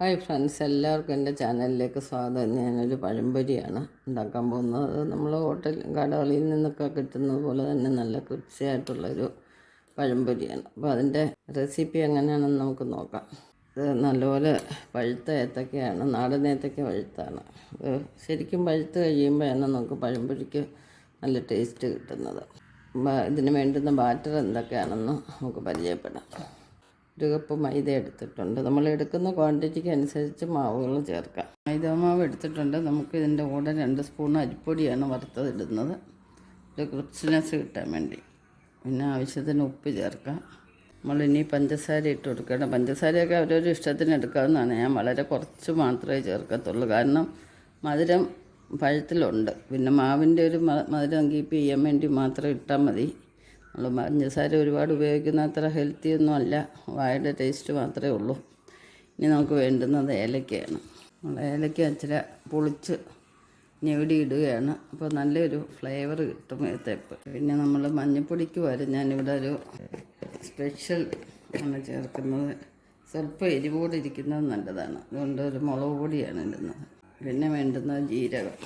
Hi friends എല്ലാവർക്കും എന്റെ ചാനലിലേക്ക് സ്വാഗതം. ഞാനൊരു പഴംപൊരിയാണ് ഉണ്ടാക്കാൻ പോകുന്നത്. നമ്മൾ ഹോട്ടൽ കടകളിൽ നിന്നൊക്കെ കിട്ടുന്നത് പോലെ തന്നെ നല്ല കൃത്യമായിട്ടുള്ളൊരു പഴംപൊരിയാണ്. അപ്പോൾ അതിന്റെ റെസിപ്പി എങ്ങനെയാണെന്ന് നമുക്ക് നോക്കാം. ഇത് നല്ലപോലെ പഴുത്ത ഏത്തക്കയാണ് നാടൻ ഏത്തക്ക പഴുത്താണ്. ഇത് ശരിക്കും പഴുത്ത് കഴിയുമ്പോഴാണ് നമുക്ക് പഴംപൊരിക്ക് നല്ല ടേസ്റ്റ് കിട്ടുന്നത്. ഇതിന് വേണ്ടുന്ന ബാറ്റർ എന്തൊക്കെയാണെന്ന് നമുക്ക് പരിചയപ്പെടാം. ഒരു കപ്പ് മൈദ എടുത്തിട്ടുണ്ട്. നമ്മൾ എടുക്കുന്ന ക്വാണ്ടിറ്റിക്ക് അനുസരിച്ച് മാവുകൾ ചേർക്കാം. മൈദ മാവ് എടുത്തിട്ടുണ്ട്. നമുക്ക് ഇതിന്റെ കൂടെ രണ്ട് സ്പൂൺ അരിപ്പൊടിയാണ് വറുത്തതിടുന്നത്. ഒരു ക്രിപ്സിനെസ് കിട്ടാൻ വേണ്ടി. പിന്നെ ആവശ്യത്തിന് ഉപ്പ് ചേർക്കാം. നമ്മളിനി പഞ്ചസാര ഇട്ട് കൊടുക്കണം. പഞ്ചസാരയൊക്കെ അവരൊരു ഇഷ്ടത്തിന് എടുക്കാവുന്നതാണ്. ഞാൻ വളരെ കുറച്ച് മാത്രമേ ചേർക്കത്തുള്ളൂ. കാരണം മധുരം പഴത്തിലുണ്ട്. പിന്നെ മാവിന്റെ ഒരു മധുരം കീപ്പ് ചെയ്യാൻ വേണ്ടി മാത്രം ഇട്ടാൽ മതി. നമ്മൾ പഞ്ചസാര ഒരുപാട് ഉപയോഗിക്കുന്ന അത്ര ഹെൽത്തി ഒന്നും അല്ല. വായുടെ ടേസ്റ്റ് മാത്രമേ ഉള്ളൂ. ഇനി നമുക്ക് വേണ്ടുന്നത് ഏലക്കയാണ്. നമ്മൾ ഏലക്ക ഇച്ചിരി പൊളിച്ച് ഞെവിടി ഇടുകയാണ്. അപ്പോൾ നല്ലൊരു ഫ്ലേവർ കിട്ടും ഏത്തയപ്പ് പിന്നെ നമ്മൾ മഞ്ഞപ്പൊടിക്ക് വരും ഞാനിവിടെ ഒരു സ്പെഷ്യൽ ആണ് ചേർക്കുന്നത്. സ്വല്പം എരിവോടെ ഇരിക്കുന്നത് നല്ലതാണ്. അതുകൊണ്ട് ഒരു മുളക് പൊടിയാണ് ഇടുന്നത്. പിന്നെ വേണ്ടുന്നത് ജീരകം.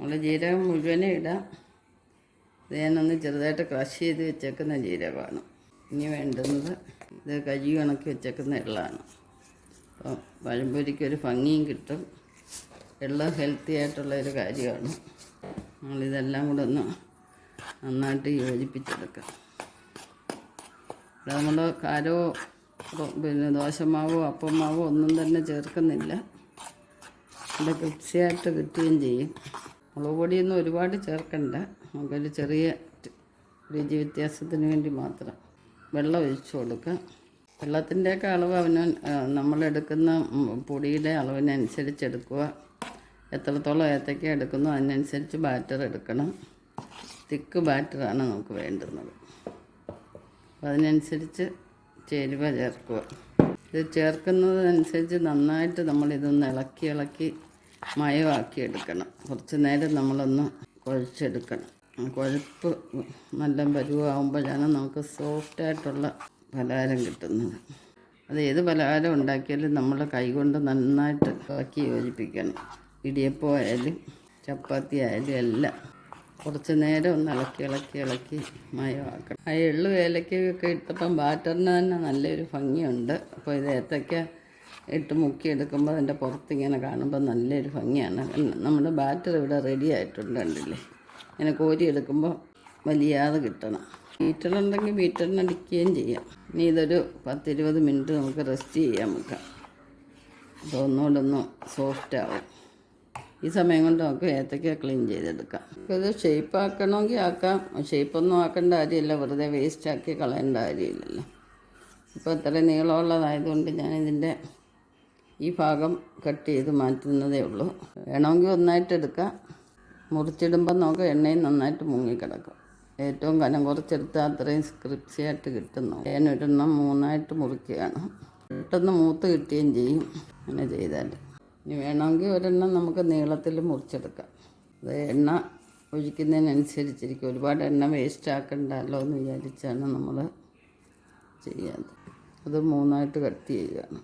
നമ്മൾ ജീരകം മുഴുവനേ ഇടാം. ഇത് ഞാനൊന്ന് ചെറുതായിട്ട് ക്രഷ് ചെയ്ത് വെച്ചേക്കുന്ന ജീരകമാണ്. ഇനി വേണ്ടുന്നത് ഇത് കഴുകി ഉണക്കി വെച്ചേക്കുന്ന എള്ളാണ്. അപ്പോൾ പഴംപൊരിക്ക് ഒരു ഭംഗിയും കിട്ടും. എള്ള ഹെൽത്തി ആയിട്ടുള്ള ഒരു കാര്യമാണ്. നമ്മളിതെല്ലാം കൂടെ ഒന്ന് നന്നായിട്ട് യോജിപ്പിച്ചെടുക്കാം. ഇവിടെ നമ്മൾ കാരോ പിന്നെ ദോശമാവോ അപ്പമാവോ ഒന്നും തന്നെ ചേർക്കുന്നില്ല. ഇവിടെ ക്രിപ്സിയായിട്ട് കിട്ടുകയും ചെയ്യും. മുളക് പൊടിയൊന്നും ഒരുപാട് ചേർക്കണ്ട. നമുക്കൊരു ചെറിയ രുചി വ്യത്യാസത്തിന് വേണ്ടി മാത്രം വെള്ളം ഒഴിച്ചു കൊടുക്കുക. വെള്ളത്തിന്റെയൊക്കെ അളവ് അവന് നമ്മളെടുക്കുന്ന പൊടിയുടെ അളവിനനുസരിച്ച് എടുക്കുക. എത്രത്തോളം ഏത്തക്ക എടുക്കുന്നു അതിനനുസരിച്ച് ബാറ്റർ എടുക്കണം. തിക്ക് ബാറ്ററാണ് നമുക്ക് വേണ്ടുന്നത്. അപ്പം അതിനനുസരിച്ച് ചേരുവ ചേർക്കുക. ഇത് ചേർക്കുന്നതനുസരിച്ച് നന്നായിട്ട് നമ്മളിതൊന്ന് ഇളക്കി ഇളക്കി മയമാക്കി എടുക്കണം കുറച്ച് നേരം നമ്മളൊന്ന് കുഴച്ചെടുക്കണം. കുഴപ്പ് നല്ല പരുവാകുമ്പോഴാണ് നമുക്ക് സോഫ്റ്റായിട്ടുള്ള പലഹാരം കിട്ടുന്നത്. അത് ഏത് പലഹാരം ഉണ്ടാക്കിയാലും നമ്മൾ കൈകൊണ്ട് നന്നായിട്ട് ഇളക്കി യോജിപ്പിക്കണം. ഇടിയപ്പം ആയാലും ചപ്പാത്തി ആയാലും എല്ലാം കുറച്ച് നേരം ഒന്ന് ഇളക്കി ഇളക്കി ഇളക്കി മയമാക്കണം. ആ എള്ളു ഏലക്കൊക്കെ ഇട്ടപ്പം ബാറ്ററിന് തന്നെ നല്ലൊരു ഭംഗിയുണ്ട്. അപ്പോൾ ഇത് ഏത്തക്ക ഇട്ട് മുക്കിയെടുക്കുമ്പോൾ അതിന്റെ പുറത്തിങ്ങനെ കാണുമ്പോൾ നല്ലൊരു ഭംഗിയാണ്. നമ്മുടെ ബാറ്റർ ഇവിടെ റെഡി ആയിട്ടുണ്ട് കണ്ടില്ലേ? ഇങ്ങനെ കോരിയെടുക്കുമ്പോൾ വലിയാതെ കിട്ടണം. ബീറ്ററുണ്ടെങ്കിൽ ബീറ്ററിന് അടിക്കുകയും ചെയ്യാം. ഇനി ഇതൊരു പത്തിരുപത് മിനിറ്റ് നമുക്ക് റെസ്റ്റ് ചെയ്യാം നമുക്ക്. അപ്പോൾ സോഫ്റ്റ് ആവും. ഈ സമയം കൊണ്ട് നമുക്ക് ഏത്തക്ക ക്ലീൻ ചെയ്തെടുക്കാം. ഇത് ഷേപ്പ് ആക്കണമെങ്കിൽ ആക്കാം. ഷേപ്പൊന്നും ആക്കേണ്ട കാര്യമില്ല. വെറുതെ വേസ്റ്റ് ആക്കി കളയേണ്ട കാര്യമില്ലല്ലോ. ഇപ്പോൾ ഇത്ര നീളമുള്ളതായതുകൊണ്ട് ഞാനിതിന്റെ ഈ ഭാഗം കട്ട് ചെയ്ത് മാറ്റുന്നതേ ഉള്ളൂ. വേണമെങ്കിൽ ഒന്നായിട്ട് എടുക്കാം. മുറിച്ചിടുമ്പോൾ നമുക്ക് എണ്ണയും നന്നായിട്ട് മുങ്ങിക്കിടക്കും. ഏറ്റവും കനം കുറച്ചെടുത്താൽ അത്രയും സ്ക്രിപ്സിയായിട്ട് കിട്ടുന്നു. ഏനൊരെണ്ണം മൂന്നായിട്ട് മുറിക്കുകയാണ്. പെട്ടെന്ന് മൂത്ത് കിട്ടുകയും ചെയ്യും. അങ്ങനെ ചെയ്താൽ ഇനി വേണമെങ്കിൽ ഒരെണ്ണം നമുക്ക് നീളത്തിൽ മുറിച്ചെടുക്കാം. അത് എണ്ണ ഒഴിക്കുന്നതിനനുസരിച്ചിരിക്കും. ഒരുപാട് എണ്ണ വേസ്റ്റ് ആക്കണ്ടല്ലോ എന്ന് വിചാരിച്ചാണ് നമ്മൾ ചെയ്യാറ് അത് മൂന്നായിട്ട് കട്ട് ചെയ്യുകയാണ്.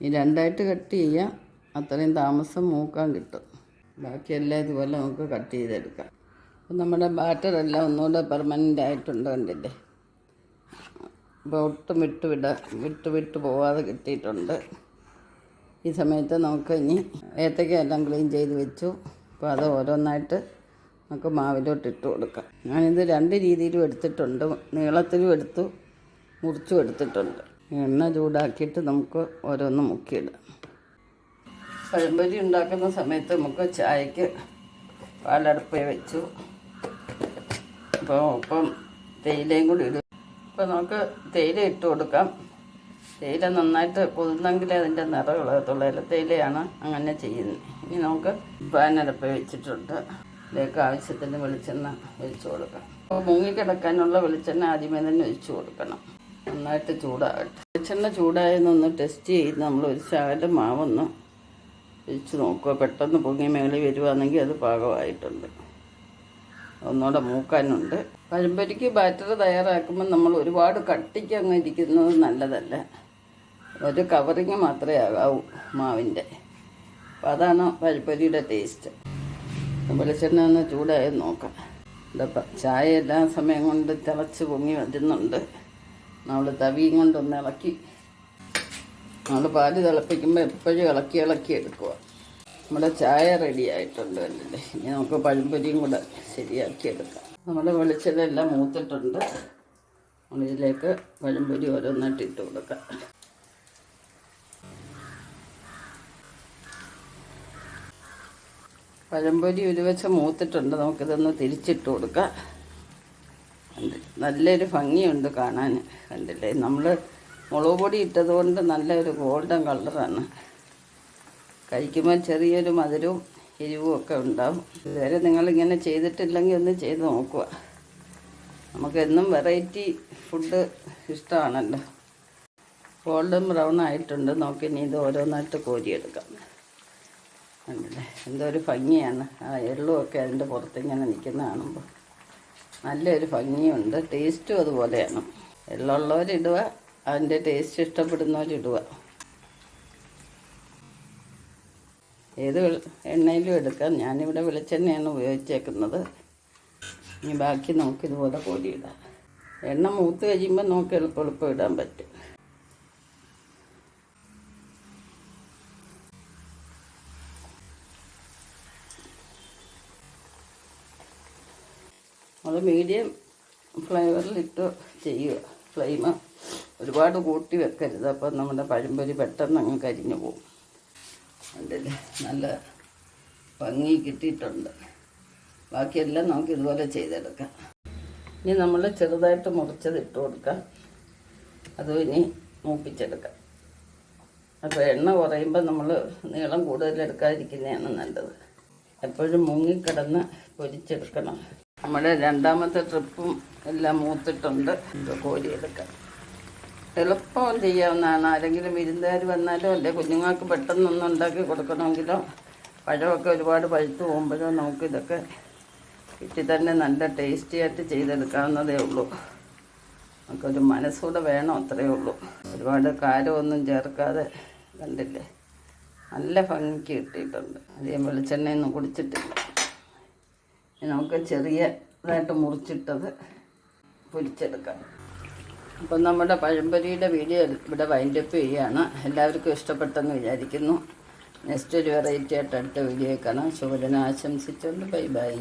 ഈ രണ്ടായിട്ട് കട്ട് ചെയ്യാം. അത്രയും താമസം മൂക്കാൻ കിട്ടും. ബാക്കിയെല്ലാം ഇതുപോലെ നമുക്ക് കട്ട് ചെയ്തെടുക്കാം. അപ്പം നമ്മുടെ ബാറ്ററെല്ലാം ഒന്നുകൂടെ പെർമനന്റ് ആയിട്ടുണ്ട് കണ്ടില്ലേ? അപ്പോൾ ഒട്ടും വിട്ട് വിട വിട്ട് വിട്ട് പോവാതെ കിട്ടിയിട്ടുണ്ട്. ഈ സമയത്ത് നമുക്ക് ഇനി ഏത്തക്ക എല്ലാം ക്ലീൻ ചെയ്ത് വെച്ചു. അപ്പോൾ അത് ഓരോന്നായിട്ട് നമുക്ക് മാവിലോട്ട് ഇട്ട് കൊടുക്കാം. ഞാനിത് രണ്ട് രീതിയിലും എടുത്തിട്ടുണ്ട്. നീളത്തിലും എടുത്തു മുറിച്ചും എടുത്തിട്ടുണ്ട്. എണ്ണ ചൂടാക്കിയിട്ട് നമുക്ക് ഓരോന്ന് മുക്കിയിടാം. പഴംപൊരി ഉണ്ടാക്കുന്ന സമയത്ത് നമുക്ക് ചായക്ക് പാലടപ്പ് വെച്ചു. അപ്പോൾ ഒപ്പം തേയിലയും കൂടി ഇടും. അപ്പോൾ നമുക്ക് തേയില ഇട്ട് കൊടുക്കാം. തേയില നന്നായിട്ട് പൊതുന്നെങ്കിലേ അതിന്റെ നിറം ഇളകത്തുള്ളൂ ഇല തേയിലയാണ് അങ്ങനെ ചെയ്യുന്നത്. ഇനി നമുക്ക് പാനടുപ്പ് വെച്ചിട്ടുണ്ട്. ഇതിലേക്ക് ആവശ്യത്തിന് വെളിച്ചെണ്ണ ഒഴിച്ചു കൊടുക്കാം. അപ്പോൾ മുങ്ങിക്കിടക്കാനുള്ള വെളിച്ചെണ്ണ ആദ്യമേ തന്നെ ഒഴിച്ചു കൊടുക്കണം. നന്നായിട്ട് ചൂടാകട്ടെ. വെളിച്ചെണ്ണ ചൂടായെന്നൊന്ന് ടെസ്റ്റ് ചെയ്ത് നമ്മൾ ഒരു ശകലം മാവൊന്ന് ഒഴിച്ച് നോക്കുക. പെട്ടെന്ന് പൊങ്ങി മേളി വരുവാണെങ്കിൽ അത് പാകമായിട്ടുണ്ട്. ഒന്നുകൂടെ മൂക്കാനുണ്ട്. പഴംപൊരിക്ക് ബാറ്റർ തയ്യാറാക്കുമ്പോൾ നമ്മൾ ഒരുപാട് കട്ടിക്ക് അങ്ങ് ഇരിക്കുന്നത് നല്ലതല്ല. ഒരു കവറിങ് മാത്രമേ ആകാവൂ മാവിന്റെ. അപ്പം അതാണ് പഴപ്പൊരിയുടെ ടേസ്റ്റ്. വെളിച്ചെണ്ണ ഒന്ന് ചൂടായി നോക്കാം. ഇതപ്പം ചായ എല്ലാ സമയം കൊണ്ട് തിളച്ച് പൊങ്ങി വരുന്നുണ്ട്. നമ്മൾ തവിയും കൊണ്ടൊന്ന് ഇളക്കി നമ്മൾ പാൽ തിളപ്പിക്കുമ്പോൾ എപ്പോഴും ഇളക്കി ഇളക്കി എടുക്കുക നമ്മുടെ ചായ റെഡി ആയിട്ടുണ്ട് അല്ലേ? ഇനി നമുക്ക് പഴംപൊരിയും കൂടെ ശരിയാക്കി എടുക്കാം. നമ്മുടെ വെളിച്ചതെല്ലാം മൂത്തിട്ടുണ്ട്. നമ്മളിതിലേക്ക് പഴംപൊരി ഓരോന്നായിട്ട് ഇട്ട് കൊടുക്കാം. പഴംപൊരി ഒരു വെച്ച മൂത്തിട്ടുണ്ട്. നമുക്കിതൊന്ന് തിരിച്ചിട്ട് കൊടുക്കാം. നല്ലൊരു ഭംഗിയുണ്ട് കാണാൻ. കണ്ടില്ലേ? നമ്മൾ മുളക് പൊടി ഇട്ടതുകൊണ്ട് നല്ലൊരു ഗോൾഡൻ കളറാണ്. കഴിക്കുമ്പോൾ ചെറിയൊരു മധുരവും എരിവും ഒക്കെ ഉണ്ടാവും. ഇതുവരെ നിങ്ങളിങ്ങനെ ചെയ്തിട്ടില്ലെങ്കിൽ ഒന്ന് ചെയ്ത് നോക്കുക. നമുക്കെന്നും വെറൈറ്റി ഫുഡ് ഇഷ്ടമാണല്ലോ. ഗോൾഡൻ ബ്രൗൺ ആയിട്ടുണ്ട്. നോക്കി ഇനി ഇത് ഓരോന്നായിട്ട് കോരിയെടുക്കാം. കണ്ടില്ലേ? എന്തോ ഒരു ഭംഗിയാണ്. ആ എള്ളുമൊക്കെ അതിന്റെ പുറത്ത് ഇങ്ങനെ നിൽക്കുന്ന കാണുമ്പോൾ നല്ലൊരു ഭംഗിയുണ്ട്. ടേസ്റ്റും അതുപോലെയാണ്. എള്ളുള്ളവരിടുക അതിന്റെ ടേസ്റ്റ് ഇഷ്ടപ്പെടുന്നവരിടുക ഏത് എണ്ണയിലും എടുക്കാം. ഞാനിവിടെ വെളിച്ചെണ്ണയാണ് ഉപയോഗിച്ചേക്കുന്നത്. ഇനി ബാക്കി നമുക്ക് ഇതുപോലെ കോരിയിടാം എണ്ണ മൂത്ത് കഴിയുമ്പോൾ നമുക്ക് എളുപ്പം എളുപ്പം ഇടാൻ പറ്റും. നമ്മൾ മീഡിയം ഫ്ലേവറിലിട്ട് ചെയ്യുക. ഫ്ലെയിം ഒരുപാട് കൂട്ടി വെക്കരുത്. അപ്പം നമ്മുടെ പഴംപൊരി പെട്ടെന്ന് അങ്ങ് കരിഞ്ഞു പോകും. അതിൽ നല്ല ഭംഗി കിട്ടിയിട്ടുണ്ട്. ബാക്കിയെല്ലാം നമുക്ക് ഇതുപോലെ ചെയ്തെടുക്കാം. ഇനി നമ്മൾ ചെറുതായിട്ട് മുറിച്ചത് ഇട്ട് കൊടുക്കാം. അതും ഇനി മൂപ്പിച്ചെടുക്കാം. അപ്പോൾ എണ്ണ കുറയുമ്പോൾ നമ്മൾ നീളം കൂടുതലെടുക്കാതിരിക്കുന്നതാണ് നല്ലത്. എപ്പോഴും മുങ്ങിക്കിടന്ന് പൊരിച്ചെടുക്കണം. നമ്മുടെ രണ്ടാമത്തെ ട്രിപ്പും എല്ലാം മൂത്തിട്ടുണ്ട്. കോരിയെടുക്കാം എളുപ്പം ചെയ്യാവുന്നതാണ്. ആരെങ്കിലും വിരുന്നുകാർ വന്നാലോ അല്ലെ കുഞ്ഞുങ്ങൾക്ക് പെട്ടെന്നൊന്നും ഉണ്ടാക്കി കൊടുക്കണമെങ്കിലോ പഴമൊക്കെ ഒരുപാട് പഴുത്ത് പോകുമ്പോഴോ നമുക്ക് ഇതൊക്കെ വീട്ടിൽ തന്നെ നല്ല ടേസ്റ്റി ആയിട്ട് ചെയ്തെടുക്കാവുന്നതേ ഉള്ളൂ. നമുക്കൊരു മനസ്സൂടെ വേണം അത്രയേ ഉള്ളൂ. ഒരുപാട് കാരമൊന്നും ചേർക്കാതെ കണ്ടില്ലേ? നല്ല ഭംഗിക്ക് കിട്ടിയിട്ടുണ്ട്. അധികം വെളിച്ചെണ്ണയൊന്നും കുടിച്ചിട്ടില്ല. നമുക്ക് ചെറിയതായിട്ട് മുറിച്ചിട്ടത് പൊരിച്ചെടുക്കാം. അപ്പം നമ്മുടെ പഴംപൊരിയുടെ വീഡിയോ ഇവിടെ വൈൻഡപ്പ് ചെയ്യുകയാണ്. എല്ലാവർക്കും ഇഷ്ടപ്പെട്ടെന്ന് വിചാരിക്കുന്നു. നെക്സ്റ്റ് ഒരു വെറൈറ്റി ആയിട്ട് അടുത്ത വീഡിയോ കാണാം. ശുഭദിനം ആശംസിച്ചുകൊണ്ട് ബൈ ബൈ.